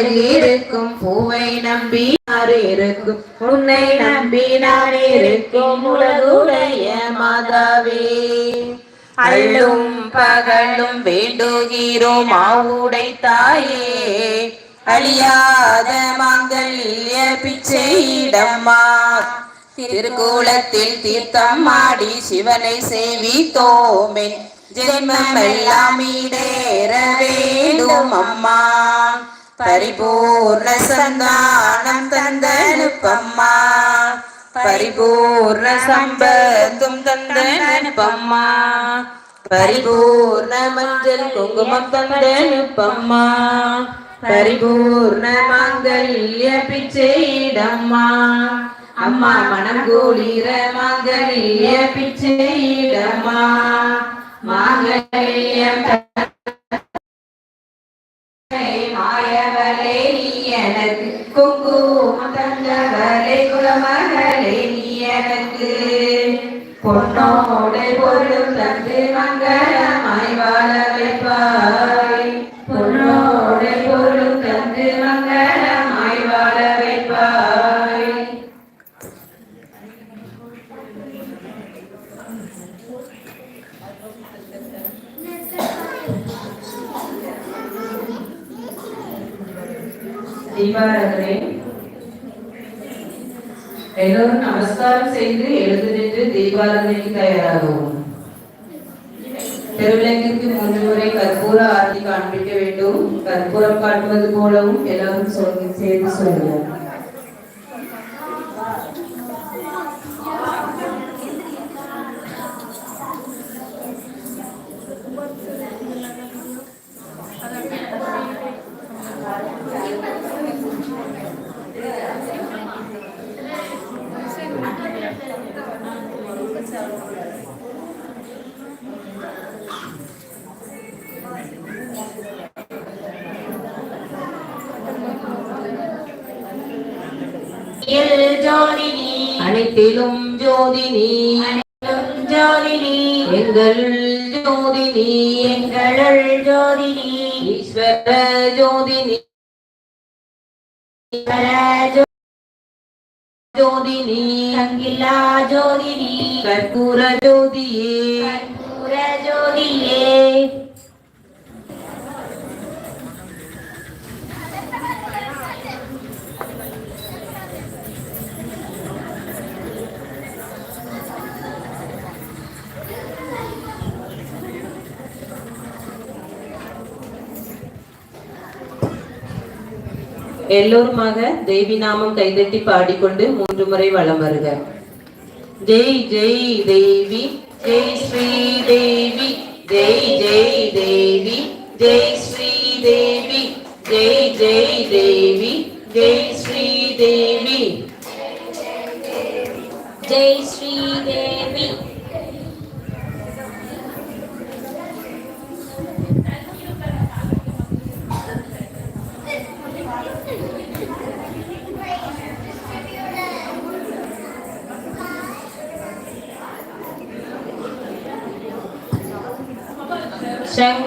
இருக்கும். பூவை நம்பி இருக்கும்? உன்னை நம்பி நான் இருக்கும். உலகுடைய மாதாவே. அள்ளும் பகலும் வேண்டுகிறோம். மாவுடை தாயே. அழியாத மாங்கல்ய பிச்சையிடம்மா திருக்கூலத்தில் தீர்த்தம் ஆடி சிவனை சேவித்தோமே. ஜென்மம் எல்லாம் ஈடேற வேண்டும் அம்மா. பரிபூர்ண சந்தானம் தந்தனுப்பம்மா. பரிபூர்ண சம்பத்தும் தந்தனுப்பம்மா. பரிபூர்ண மஞ்சள் குங்குமம் தந்தனுப்பம்மா. பரிபூர்ண மங்கல்ய பிச்சையிடம்மா. அம்மா மனம் கூலிர மங்கல்ய பிச்சையிடம்மா. மாங்கல்யம் மாயவளே நீ எனக்கு குங்குமம் தந்தவளே குலமகளே நீ எனக்கு. பொன்னோடு பொருள் தந்து மங்களமாய் வாழ வைப்பார். தீபாராதனை எல்லோரும் நமஸ்காரம் செய்து எழுந்து நின்று தீபாராதனைக்கு தயாராகவும். திருவிளங்கிற்கு மூன்று முறை கற்பூர ஆரத்தி காண்பிக்க வேண்டும். கற்பூரம் காட்டுவது போலவும் எல்லாரும் சொல்லி சேர்ந்து சொல்லுவோம். அனைத்திலும் ஜோதினி ஜோதினி எங்கள் ஜோதினி எங்களுள் ஜோதினி ஈஸ்வர ஜோதினி பரஜோ- ஜோதினி சங்கிலா ஜோதினி கற்பூர ஜோதியே கற்பூர ஜோதியே எல்லோருமாக தேவி நாமம் கைதட்டி பாடிக்கொண்டு மூன்று முறை வலம் வருக. ஜெய் ஜெய் தேவி ஜெய் ஸ்ரீ தேவி ஜெய் ஜெய் தேவி ஜெய் ஸ்ரீ தேவி ஜெய் ஜெய் தேவி ஜெய் ஸ்ரீ தேவி. ஜெய் ஸ்ரீ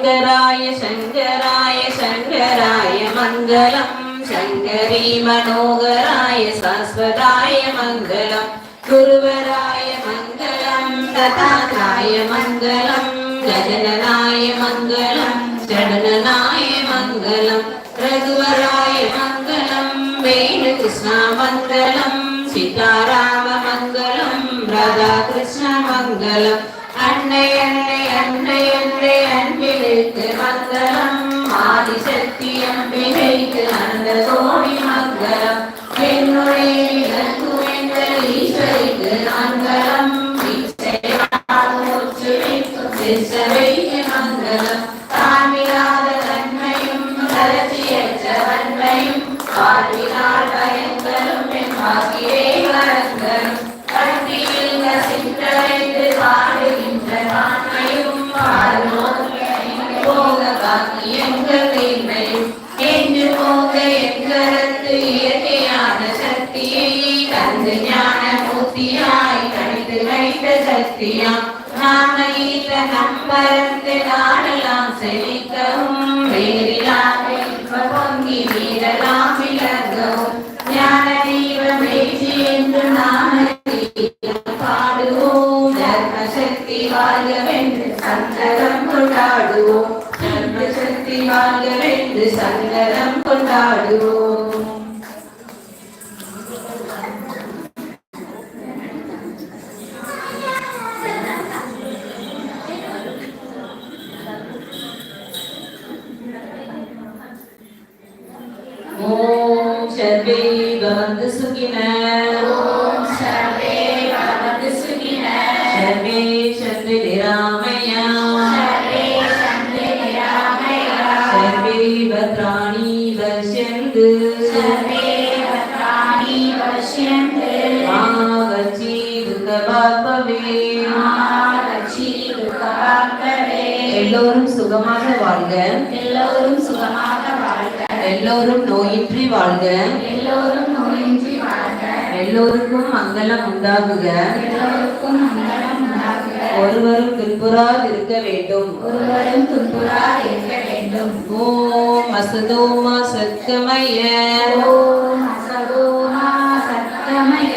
சங்கராய சங்கராய சங்கராய மங்களம். சங்கரி மனோகராய சாஸ்வதாய மங்களம். குருவராய மங்களம் ததாதாய மங்களம். கஜனநாய மங்களம் சடனாய மங்களம். ரகுவராய மங்களம் வேணுகிருஷ்ணா மங்களம். சீதாராம மங்களம் ராதாகிருஷ்ண மங்களம். அன்னை அன்னை அன்னை அன்னை அன்பிலுக்கு மங்களம் ஆதிசக்தி அம்பிகைக்கு அந்த கோடி மங்களம். என்னுடைய விளக்கு எங்கள் ஈஸ்வரிக்கு மங்களம் சிறுசபைக்கு மங்களம். தாமிராத தன்மையும் தளர்ச்சியற்ற வன்மையும் வாழ்வினால் பயன்களும் என் வாக்கியே வாழ்கவென்று சங்கரம் கொண்டாடுவோம். சக்தி வாழ்கவென்று சங்கரம் கொண்டாடுவோம். पश्यन्तु सर्वे भद्राणि पश्यन्तु मा கச்சிதுகபாத்பவே மாலட்சி துர்காக்கவே எல்லோரும் சுகமாக வாழ்க எல்லோரும் சுகமாக வாழ்க எல்லோரும் நோயின்றி வாழ்க எல்லோரும் நோயின்றி வாழ்க எல்லோருக்கும் மங்களம் உண்டாகுக எல்லோருக்கும் மங்களம் உண்டாகுக ஒருவரும் துன்புறாது இருக்க வேண்டும். ஒருவரும் துன்புறா இருக்க வேண்டும். ஓம் அசதோமா சத்கமய ஓம் அசதோமா சத்தமய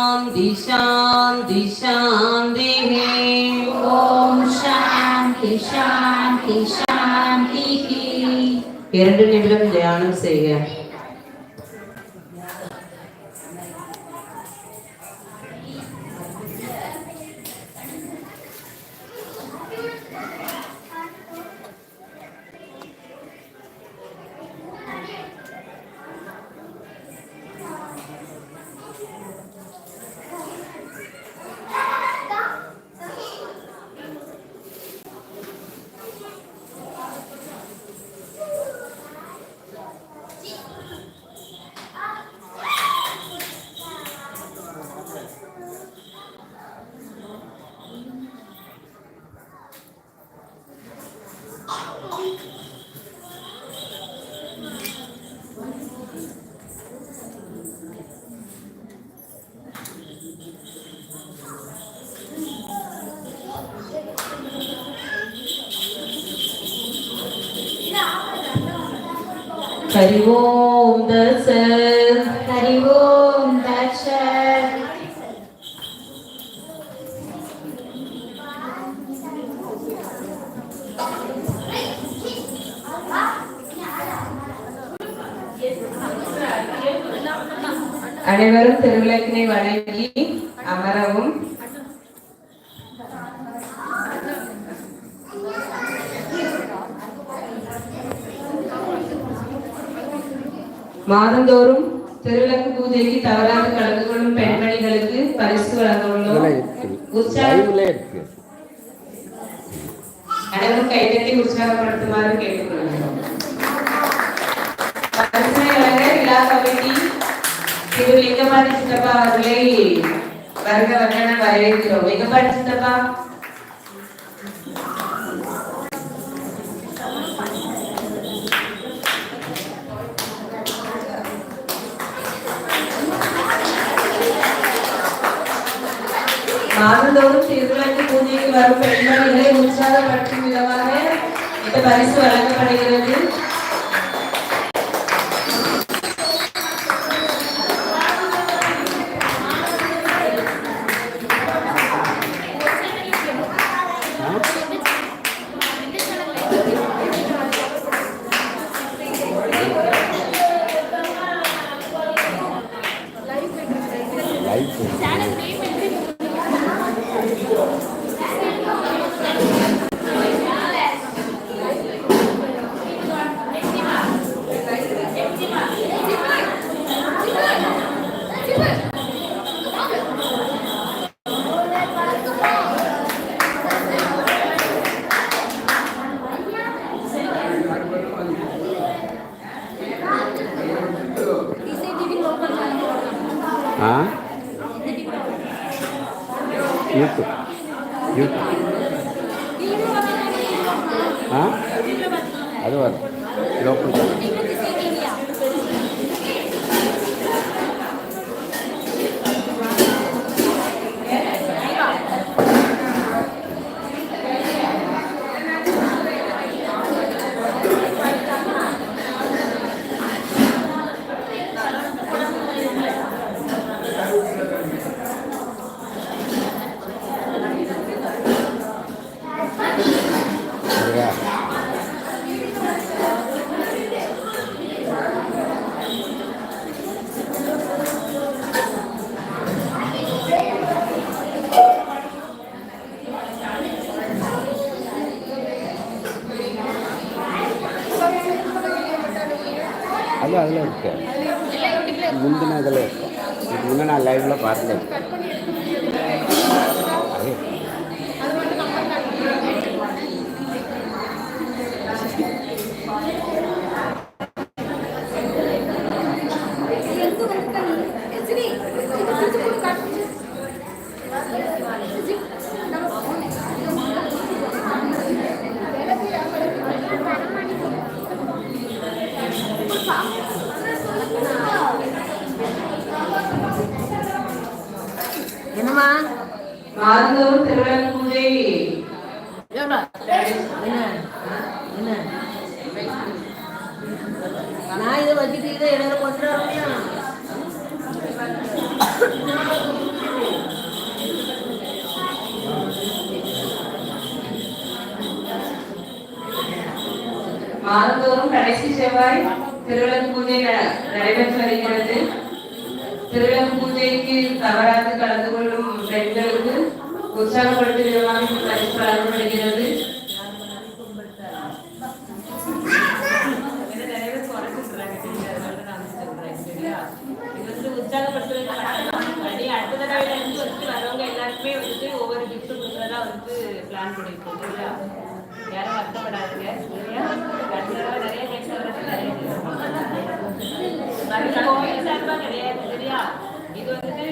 சாந்தி சாந்திஹி ஓம் சாந்தி சாந்தி சாந்திஹி இரண்டு நிமிடம் தியானம் செய்க. ஹரி ஓம் தச ஹரி ஓம் தட்சத் அனைவரும் திருவிளக்கினை வணங்கி அமரவும் மாதந்தோறும் திருவிளக்கு பூஜைக்கு தவறாது கலந்து கொள்ளும் பெண்மணிகளுக்கு பரிசு வழங்க இதுல உள்ளோம் இருக்கு. உற்சாகம் லைவ்ல இருக்கு. அனைவரும் கைதட்டி உற்சாகப்படுத்துமாறு கேட்டுக்கொள்கிறோம். விழா கமிட்டி திரு லிங்கபாடி சித்தப்பா அவர்களை வருக வருக வரவேற்கிறோம். லிங்கபாடி சித்தப்பா. மாதந்தோறும் திருவிழாக்கு பூஜைக்கு வரும் பெண்மணிகளை உற்சாகப்படுத்தும் விதமாக இந்த பரிசு வழங்கப்படுகிறது அது அதில் இருக்கு. முந்தின இதில் இருக்கும் இதுக்கு முன்னே நான் லைவில் பார்த்தேன் என்னம்மா? மாதந்தோறும் திருவிழா பூஜை. என்ன? என்ன? நான் இதை வச்சுட்டு இதை கொண்டு வரணும் மாதந்தோறும் கடைசி செவ்வாய் திருவிளக்கு பூஜை நடைபெற்று வருகிறது. திருவிளக்கு பூஜைக்கு தவறாது கலந்து கொள்ளும் பெண்களுக்கு உற்சாகப்படுத்தும் விதமாக பரிசு வழங்கப்படுகிறது. அடுத்த எல்லாருக்குமே வந்துட்டு ஒவ்வொரு கிஃப்ட் கொடுக்கறதா வந்து பிளான் பண்ணிருக்கோம் சரியா? யாரும் வருத்தப்படாதீங்க சரியா? நிறைய நிறைய கோவில் சார்பா கிடையாது சரியா இது வந்துட்டு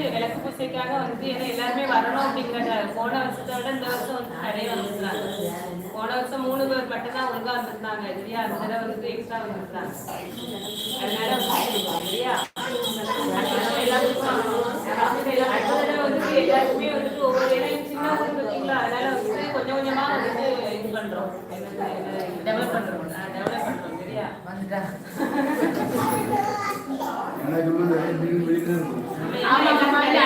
விளக்கு பூசைக்காக வந்து ஏன்னா எல்லாருமே வரணும் அப்படிங்கிற போன வருஷத்தை விட இந்த வருஷம் வந்து நிறைய வந்திருந்தாங்க போன வருஷம் மூணு பேர் மட்டும்தான் ஒழுங்கா வந்திருந்தாங்க. சரியா அந்த தடவை வந்துட்டு எக்ஸ்ட்ரா வந்திருந்தாங்க. அதனால வந்து அதனால எல்லாருக்கும் வந்துட்டு வந்துட்டு ஒவ்வொரு இடம் சின்ன ஊர் பார்த்தீங்களா அதனால வந்துட்டு கொஞ்சம் கொஞ்சமா வந்துட்டு இது பண்றோம் டெவலப் பண்றோம். டெவலப் பண்றோம். சரியா? ஆமா, ஆமா, இல்ல,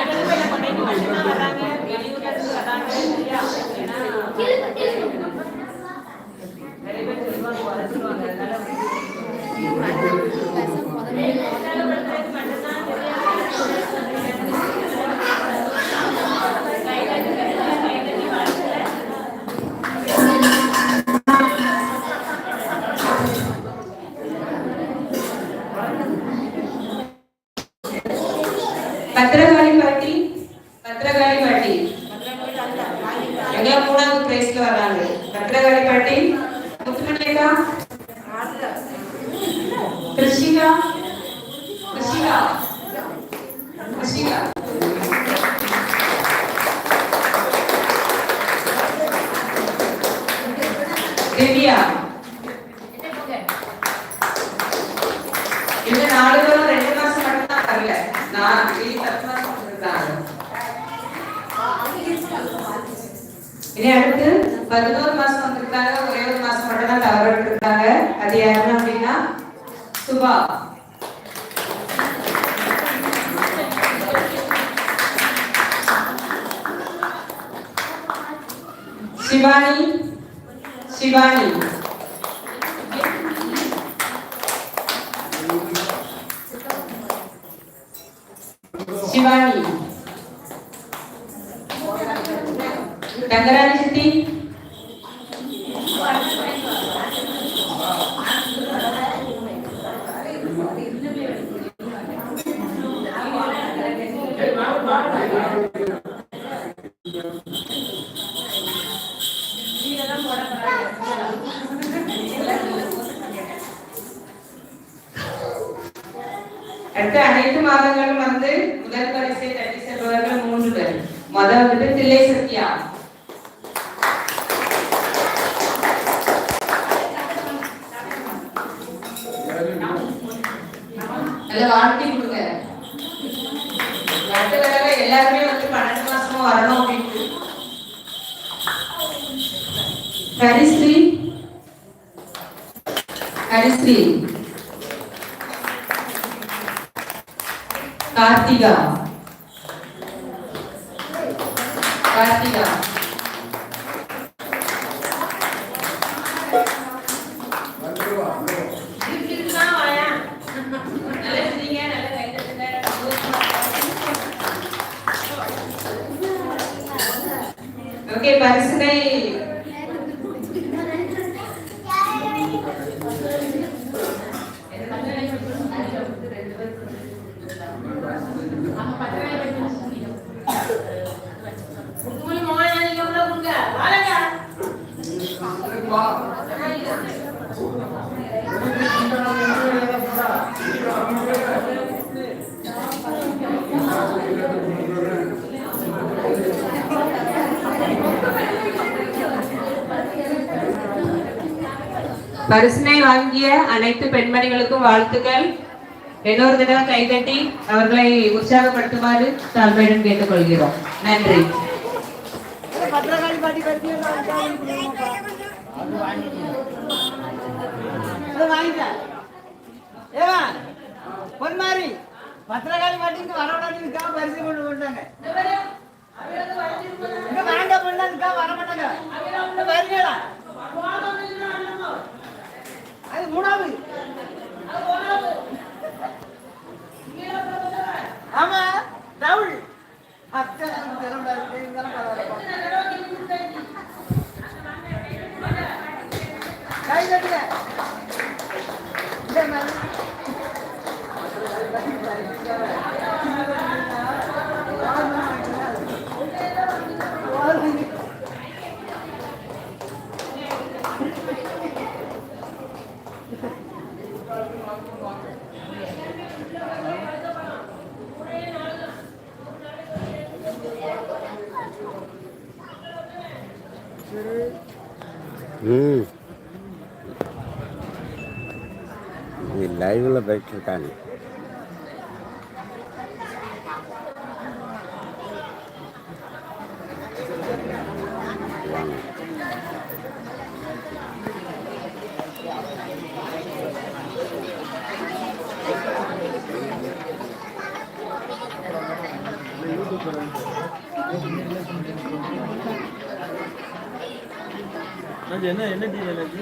பத்திரகாளி இனி அடுத்து பதினோரு மாசம் வந்திருக்காங்க. ஒரே ஒரு மாசம் மட்டும் தான் தவறு இருக்காங்க அது யாருன்னு அப்படின்னா சுபா. சிவானி. சிவானி. மாதங்கள் வந்து முதல் பரிசை தட்டி செல்பவர்கள் மூன்று பேர். முதல் வந்து தில்லை சத்யா. நல்ல வாழ்க்கை கொடுங்க. அடுத்த தடவை எல்லாருமே வந்து பன்னெண்டு மாசமும் வரணும் அப்படின்ட்டு. ஹரிஸ்ரீ. ஹரிஸ்ரீ. Kartiga. Kartiga. பரிசினை வாங்கிய அனைத்து பெண்மணிகளுக்கும் வாழ்த்துக்கள். இன்னொரு தடவை கைதட்டி அவர்களை உற்சாகப்படுத்துமாறு தாழ்மையுடன் கேட்டுக்கொள்கிறோம். நன்றி. பொன்மாரி பத்திரகாளி பாட்டிக்கு வரவிடாதுக்கா பரிசு கொண்டு இங்க வேண்டாம் பண்ணாதுக்கா வர மாட்டாங்க வருங்களா அது மூணாவது. ஆமா தவுள் அத்தை திறமை இருக்கு கை தட்டுங்க. இந்த மாதிரி ம் இது லைவில் போயிட்டுருக்காங்க வாங்க அது என்ன என்ன டீ எனக்கு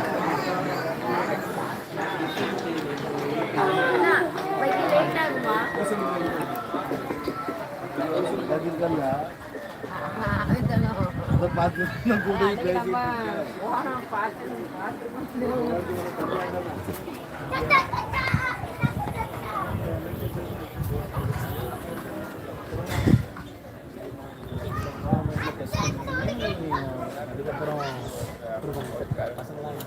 பேசி அதுக்கப்புறம் பசங்களாம்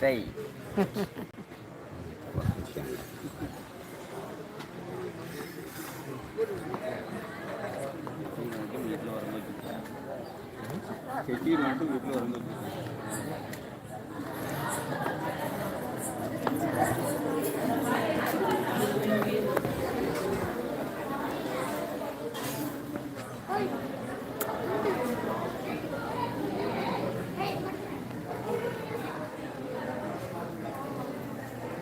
சை செட்டி மட்டும் வீட்டில்